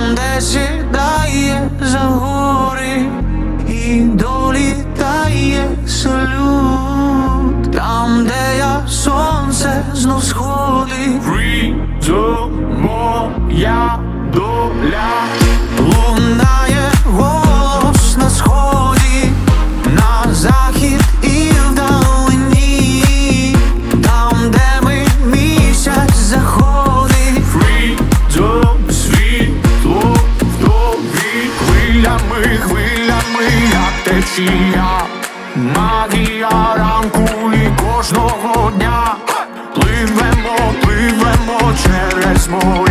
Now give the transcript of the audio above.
там, де сідає за гори і долітає салют, там, де я сонце знов сходить, Різо моя доля лунає. течія, магія ранку і кожного дня. Пливемо, пливемо через море.